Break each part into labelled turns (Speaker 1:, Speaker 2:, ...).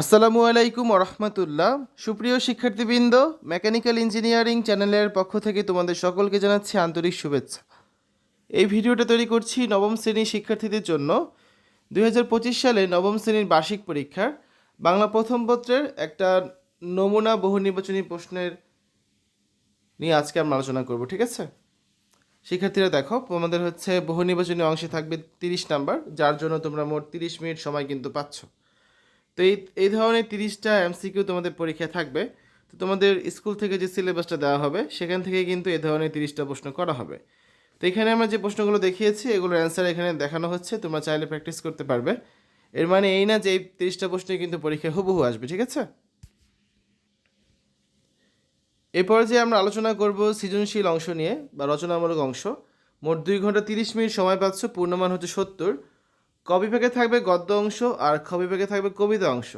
Speaker 1: আসসালামু আলাইকুম রহমতুল্লাহ সুপ্রিয় শিক্ষার্থীবৃন্দ, মেকানিক্যাল ইঞ্জিনিয়ারিং চ্যানেলের পক্ষ থেকে তোমাদের সকলকে জানাচ্ছি আন্তরিক শুভেচ্ছা। এই ভিডিওটা তৈরি করছি নবম শ্রেণির শিক্ষার্থীদের জন্য। দুই সালে নবম শ্রেণির বার্ষিক পরীক্ষার। বাংলা প্রথম পত্রের একটা নমুনা বহু নির্বাচনী প্রশ্নের নিয়ে আজকে আমরা আলোচনা করব, ঠিক আছে? শিক্ষার্থীরা দেখো, তোমাদের হচ্ছে বহু নির্বাচনী অংশে থাকবে তিরিশ নাম্বার, যার জন্য তোমরা মোট তিরিশ মিনিট সময় কিন্তু পাচ্ছ। তো এই এই ধরনের তিরিশটা এমসিকিউ তোমাদের পরীক্ষায় থাকবে। তো তোমাদের স্কুল থেকে যে সিলেবাসটা দেওয়া হবে, সেখান থেকে কিন্তু এই ধরনের তিরিশটা প্রশ্ন করা হবে। তো এখানে আমরা যে প্রশ্নগুলো দেখিয়েছি, এগুলোর অ্যান্সার এখানে দেখানো হচ্ছে, তোমরা চাইলে প্র্যাকটিস করতে পারবে। এর মানে এই না যে এই তিরিশটা প্রশ্নই কিন্তু পরীক্ষায় হুবহু আসবে, ঠিক আছে? এরপর যে আমরা আলোচনা করব সৃজনশীল অংশ নিয়ে, বা রচনামূলক অংশ। মোট দুই ঘণ্টা তিরিশ মিনিট সময় পাচ্ছ, পূর্ণমান হচ্ছে সত্তর। ক বিভাগে থাকবে গদ্য অংশ আর খ বিভাগে থাকবে কবিতা অংশ।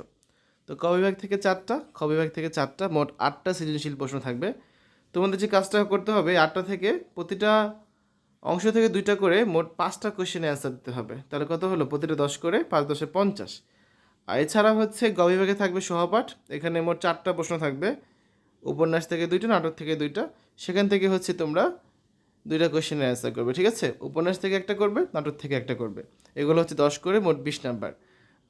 Speaker 1: তো ক বিভাগ থেকে চারটা খ বিভাগ থেকে চারটা, মোট আটটা সৃজনশীল প্রশ্ন থাকবে। তোমাদের যে কাজটা করতে হবে আটটা থেকে প্রতিটা অংশ থেকে দুইটা করে মোট পাঁচটা কোশ্চেনে অ্যান্সার দিতে হবে। তাহলে কত হলো? প্রতিটা দশ করে পাঁচ দশে পঞ্চাশ। আর এছাড়া হচ্ছে গ থাকবে সহপাঠ, এখানে মোট চারটা প্রশ্ন থাকবে। উপন্যাস থেকে দুইটা, নাটক থেকে দুইটা। সেখান থেকে হচ্ছে তোমরা দুইটা কোশ্চেনের অ্যান্সার করবে, ঠিক আছে? উপন্যাস থেকে একটা করবে, নাটক থেকে একটা করবে। এগুলো হচ্ছে দশ করে, মোট বিশ নাম্বার।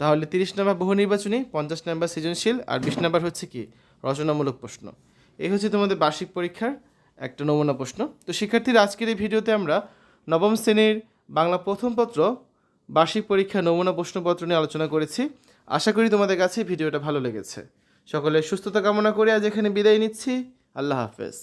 Speaker 1: তাহলে তিরিশ নাম্বার বহু নির্বাচনী, পঞ্চাশ নাম্বার সৃজনশীল, আর বিশ নাম্বার হচ্ছে কি? রচনামূলক প্রশ্ন। এই হচ্ছে তোমাদের বার্ষিক পরীক্ষার একটা নমুনা প্রশ্ন। তো শিক্ষার্থীরা, আজকের এই ভিডিওতে আমরা নবম শ্রেণির বাংলা প্রথম পত্র, বার্ষিক পরীক্ষা নমুনা প্রশ্নপত্র নিয়ে আলোচনা করেছি। আশা করি তোমাদের কাছে ভিডিওটা ভালো লেগেছে। সকলের সুস্থতা কামনা করে আজ এখানে বিদায় নিচ্ছি। আল্লাহ হাফেজ।